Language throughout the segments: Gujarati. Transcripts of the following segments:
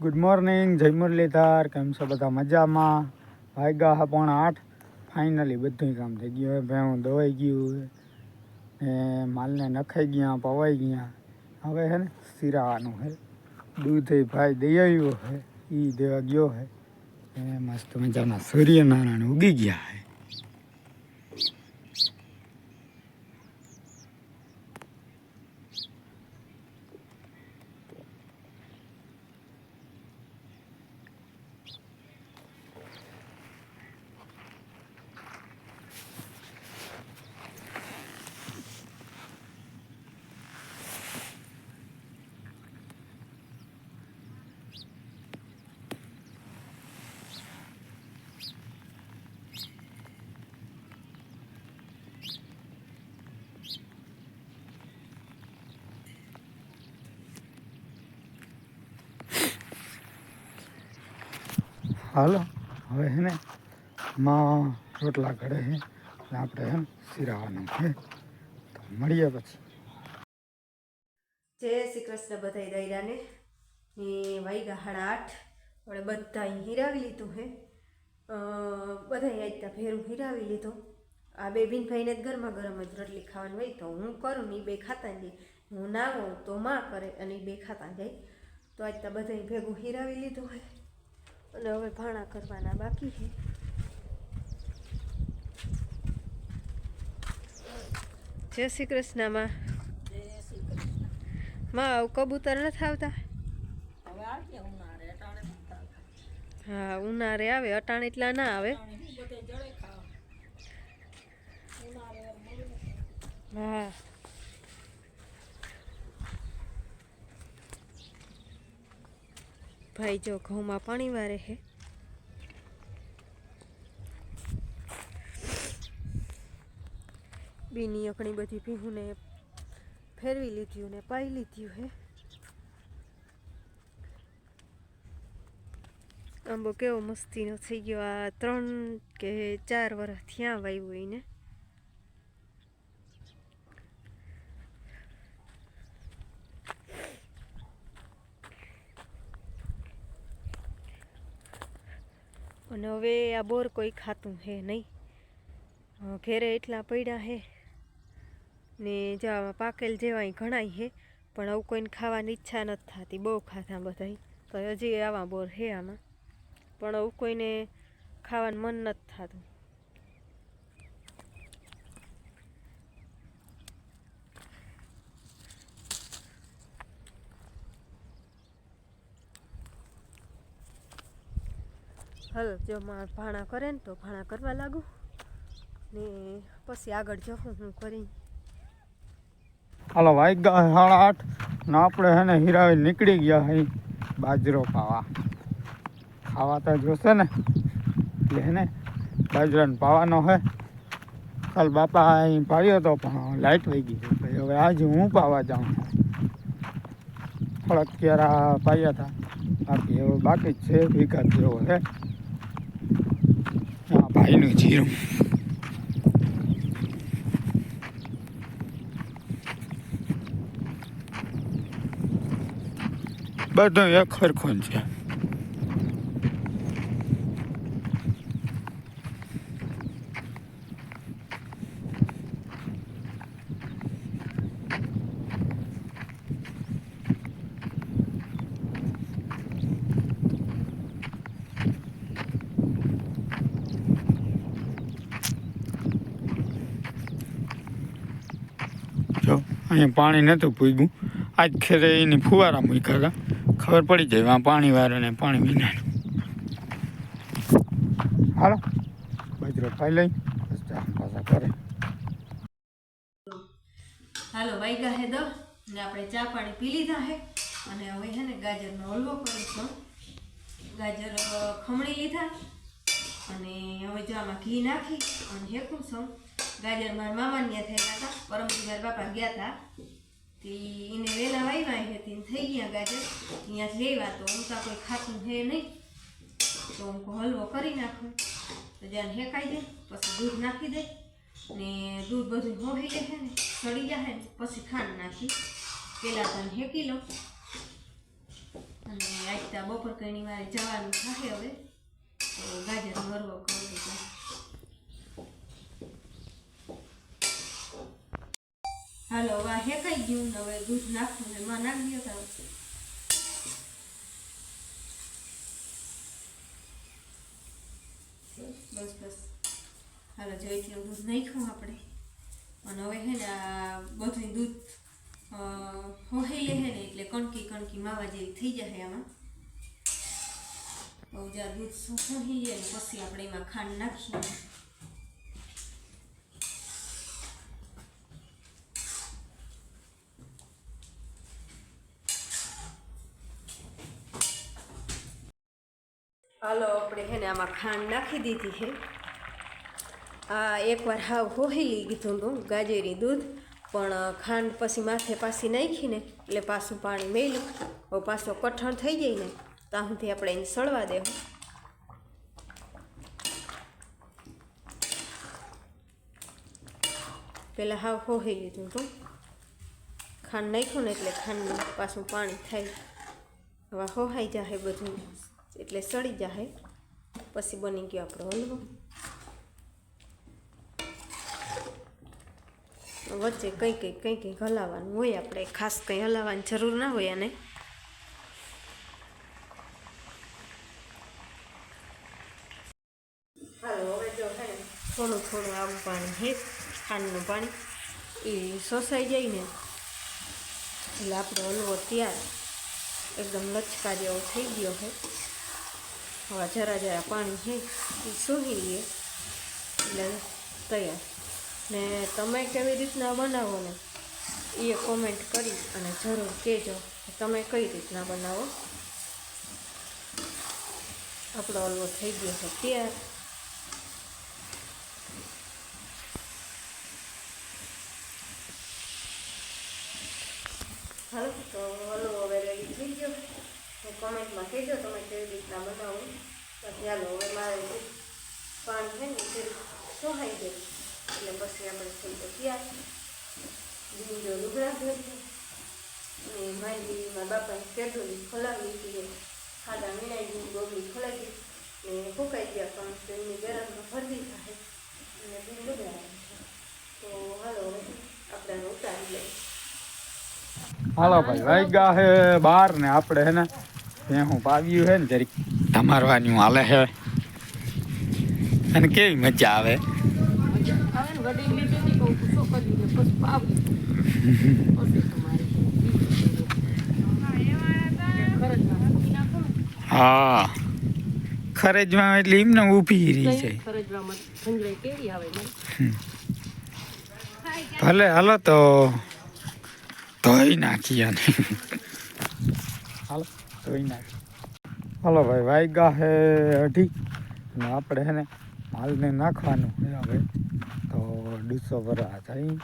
ગુડ મોર્નિંગ જય મુરલીધર, કેમ છો બધા મજામાં? વાગ્યા હા પોણા આઠ. ફાઇનલી બધું કામ થઈ ગયું હવે ભેણું દવાઈ ગયું ને માલને નખાઈ ગયા, પવાઈ ગયા. હવે હે ને સિરાવાનું હે. દૂધ એ ભાઈ દઈ આવ્યો હે એ દેવા ગયો હે. એ મસ્ત મજામાં સૂર્યનારાયણ ઉગી ગયા હે. હાલો, હવે હે ને, માં રોટલા ઘડે છે આપણે એમ સિરાવાનું છે તો મળીએ પછી. જય શ્રી કૃષ્ણ બધાય દૈરાને ને વાઈગા સાડા આઠ આપણે બધા હિરાવી લીધું હે. બધા આજતા ફેરું હિરાવી લીધું. આ બે ભાઈને જ ગરમા ગરમ જ રોટલી ખાવાની હોય તો હું કરું ને એ બે ખાતા જાય. હું ના હોઉં તો માં કરે અને એ બે ખાતા જાય. તો આજતા બધા ભેગું હિરાવી લીધું હે. અને હવે ભાણા કરવાના બાકી છે. જય શ્રી કૃષ્ણમાં. માં આવું કબૂતર નથી આવતા? હા ઉનાળે આવે અટાણ એટલા ના આવે. હા. ભાઈ જો ઘઉંમાં પાણી વારે છે બીની અકણી બધી ભીહુને ફેરવી લીધી ને પાઈ લીધ્યું હે. આંબો કેવો મસ્તીનો થઈ ગયો. આ ત્રણ કે ચાર વર્ષ ત્યાં વાવ્યું એને. અને હવે આ બોર કોઈ ખાતું હે નહીં. ઘેરે એટલા પડ્યા હે ને જવા પાકેલ જેવાય ઘણાય હે, પણ આવું કોઈને ખાવાની ઈચ્છા નથી થતી, બહુ ખાધા બધાય. તો હજી આવા બોર હે આમાં. પણ આવું કોઈને ખાવાનું મન નથી થતું. હલ જો માં ભાણા કરે ને તો ભાણા કરવા લાગુ. ને પછી આગળ જો હું કરી હાલો વાઈ ગયા સાડા આઠ. ને આપણે હે ને હીરાવી નીકળી ગયા હે બાજરો પાવા. ખાવા તો જોશે ને. એટલે હે ને બાજરાને પાવાનો હે. કાલ બાપા અહીં પાડ્યો તો પણ લાઇટ વહી ગઈ પછી હવે આજે હું પાવા જાઉં. થોડાક ક્યારા પાયા હતા બાકી હવે બાકી છે ભેગા જેવો છે. આ ભાઈનું જીરું. બધું એક ખરખું છે જો અહીંયા પાણી નહોતું પૂગ્યું. આજ ખેરે એની ફુવારા મૂક્યા હતા. ખબર પડી જાય આ પાણી વાળે ને પાણી વિના હાલો, બાજરો ખાઈ લઈ, પાછા કરે હાલો વાઈગા હે દો ને આપણે ચા પાણી પી લીધા હે. અને હવે છે ને ગાજરનો હલવો કરીશું. ગાજર ખમણી લીધા. અને હવે જો આમાં ઘી નાખી અને હેકું છું. ગાજર મારા મામા ત્યાં થયેલા હતા, પરમ મારા બાપા ગયા હતા. તે એને વહેલા વાવ્યા હતી થઈ ગયા ગાજર. ત્યાં લેવા તો હું તો કોઈ ખાતું હે નહીં. તો હું હલવો કરી નાખું. તો જ્યાં હેકાઈ દે, પછી દૂધ નાખી દે. ને દૂધ બધું હોળી જાય ને, સડી જાય ને, પછી ખાંડ નાખી. પહેલાં તને હેકી લો અને આજતા બપોર કઈની વારે જવાનું થાય હવે. તો ગાજરનો હલવો કરી છું હાલો, હવે હેકાઈ ગયું ને હવે દૂધ નાખવું ને એમાં નાખી દો બસ બસ હાલો જોઈથી દૂધ નાખ્યું આપણે. અને હવે હે ને આ બધું દૂધ હોહી લે હે ને એટલે કણકી કણકી માવા જેવી થઈ જશે આમાં. બહુ જ્યાં દૂધ હોહી લે પછી આપણે એમાં ખાંડ નાખીએ હાલો, આપણે હે ને આમાં ખાંડ નાખી દીધી છે. આ એકવાર હાવ હોહેલી કીધું હતું, ગાજરી દૂધ, પણ ખાંડ પછી માથે પાછી નાખીને એટલે પાછું પાણી મેલું હવે પાછો કઠણ થઈ જાય ને, ત્યાં સુધી આપણે એને સળવા દેવું. પહેલાં હાવ હોહી લીધું હતું. ખાંડ નાખ્યું ને એટલે ખાંડ પાછું પાણી થાય. હવે હોહાઈ જાય બધું. એટલે સડી જાહે. પછી બની ગયો આપણો હલવો. વચ્ચે કંઈ કંઈ કંઈ કંઈ હલાવવાનું હોય આપણે. ખાસ કંઈ હલાવવાની જરૂર ના હોય અને હાલો, હવે જો હે ને થોડું થોડું આવું પાણી હે, ખાંડનું પાણી. એ સોસાઈ જાય ને, એટલે આપણો હલવો તૈયાર. એકદમ લચકા જેવો થઈ ગયો છે હવે જરા જરા પાણી છે એ સૂહી લઈએ એટલે તૈયાર. ને તમે કેવી રીતના બનાવો ને, એ કોમેન્ટ કરી અને જરૂર કહેજો તમે કઈ રીતના બનાવો. આપણો હલવો થઈ ગયો છે તૈયાર હાલો તો હલવો હવે રેડી થઈ ગયો તો કોમેન્ટમાં કહેજો, તમે કેવી રીતના બનાવો. તો ચાલો, હવે મારે પાણી છે ને તે સોહાઈ જાય એટલે પછી આપણે થઈ તો તૈયાર. લીંડો લુગડા ભેરજો અને મારી મારા બાપાએ કેટોલી ખોલાવી હતી ખાડા મીણાઈ ગોગડી ખોલાવી ને ફૂંકાઈ ગયા પણ તો એની ગરમમાં ફરતી થાય અને બી લુગડા તો હાલો આપણે ઉતારી લઈએ. હાલો ભાઈ વાગ્યા હે બાર ને આપણે હે ને ભેહું પાવ્યું હે ને જરીક. તમારવાની હાલે હે અને કેવી મજા આવે? હા. ખરજમાં એટલે એમને ઊભી રહી છે ભલે હાલો તો ધોઈ નાખીએ હાલો. ધોઈ નાખી હાલો ભાઈ વાગ્યા હે અઢી. અને આપણે હે ને માલને નાખવાનું. હવે તો ડૂસો ભરા જાય.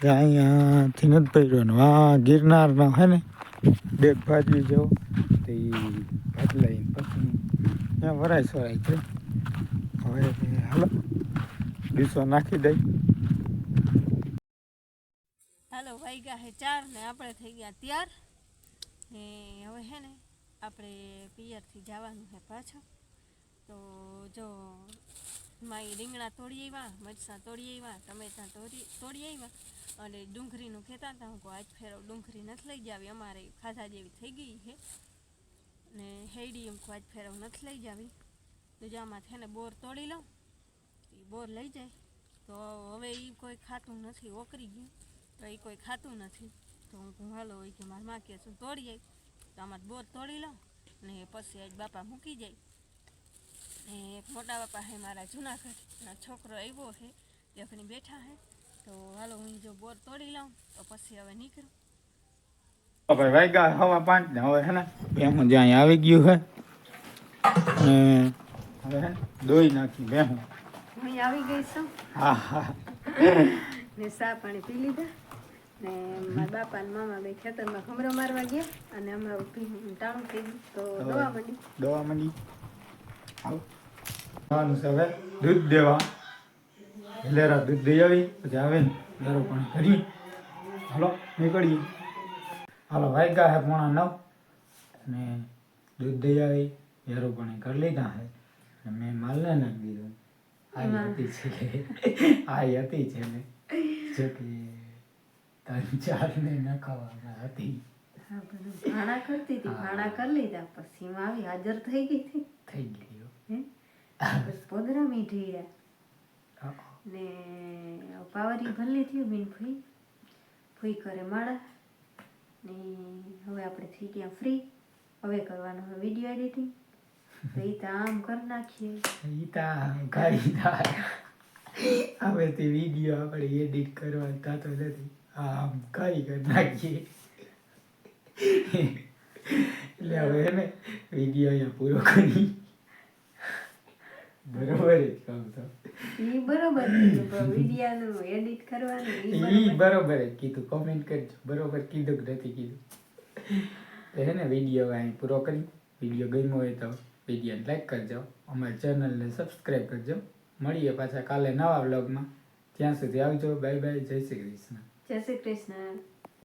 ત્યાં અહીંયાથી નથી ને આ ગિરનારનો હે ને ડેક ભાજી જેવો, તો એ પછી. ત્યાં વરાય સોરાય છે. હવે હાલો, ડૂસો નાખી દઈ. હાલો વાગ્યા હે ચાર ને આપણે થઈ ગયા ત્યાર. ને હવે હે ને આપણે પિયરથી જવાનું છે પાછું. તો જો માઈ રીંગણા તોડી આવ્યા મરચાં તોડી આવ્યા ટમેટાં તોડી તોડી આવ્યા અને ડુંગળીનું કહેતા હતા હું કહું આજ ફેરો ડુંગળી નથી લઈ જાવી, અમારે ખાધા જેવી થઈ ગઈ છે. ને હેડી એમ આજ ફેરો નથી લઈ જાવી. તો જો આમાં છે ને બોર તોડી લઉં એ બોર લઈ જાય. તો હવે એ કોઈ ખાતું નથી, ઓકરી ગયું. તો એ કોઈ ખાતું નથી. તો હું હાલો એ કે મારા માં કે છું તોડી આવી તો આમાં બોર તોડી લઉં ને પછી આજ બાપા મૂકી જાય. ને એક મોટા બાપા હે મારા જુનાગઢ. ના છોકરો આવ્યો છે તે બેઠા હે. તો હાલો હું જો બોર તોડી લઉં તો પછી હવે નીકળું. ભાઈ વાગ્યા હવા પાંચ ને હવે હે ને ભેહું જ્યાં આવી ગયું હે. ને હવે હે દોઈ નાખી ભેહું. હું આવી ગઈ છું. હા હા. ને સા પાણી પી લીધા. ને મારા બાપા અને મામા બે ખેતરમાં ખમરો મારવા ગયા અને હમણાં ટાણું થઈ ગયું. તો દવા માંડી. દવા માંડી. છે હવે દૂધ દેવા. લેરા દૂધ દઈ આવી પછી આવે ને દારૂ પણ કરી હાલો નીકળીએ. હાલો વાગ્યા હે પોણા નવ. અને દૂધ દઈ આવી યારો પણ કરી લીધા હે. અને મેં માલને નાખી દીધો. આ હતી છે આ હતી છે ને. જો કે ત્રણ ચાર ને ખાવાના હતી. ભાણા કરતી હતી. ભાણા કરી લીધા પછી આવી હાજર થઈ ગઈ હતી. થઈ ગઈ પોદરા મીઠી રહ્યા. ને પાવરી ભલે થયું મીન ફૂઈ ફૂઈ કરે માળા. ને હવે આપણે થઈ ગયા ફ્રી હવે કરવાનું હવે વીડિયો એડિટિંગ તો એ તો આમ કરી નાખીએ. ઈ આમ કાઢી હવે તે વીડિયો આપણે એડિટ કરવા થતો નથી. આમ કઈ કરી નાખીએ એટલે હવે એને વીડિયો અહીંયા પૂરો કરી બરોબર જ કામ તો એ બરોબર વિડીયાનું એડિટ કરવાનું ઈ ઈ બરોબર બરોબર જ કીધું કોમેન્ટ કરજો બરોબર કીધું કે નથી કીધું તો હે ને વીડિયો અહીં પૂરો કરી વીડિયો ગમ્યો હોય તો વિડીયોને લાઈક કરજો અમારી ચેનલને સબસ્ક્રાઈબ કરજો મળીએ પાછા કાલે નવા વ્લોગમાં ત્યાં સુધી આવજો. બાય બાય જય શ્રી કૃષ્ણ. જય શ્રી કૃષ્ણ.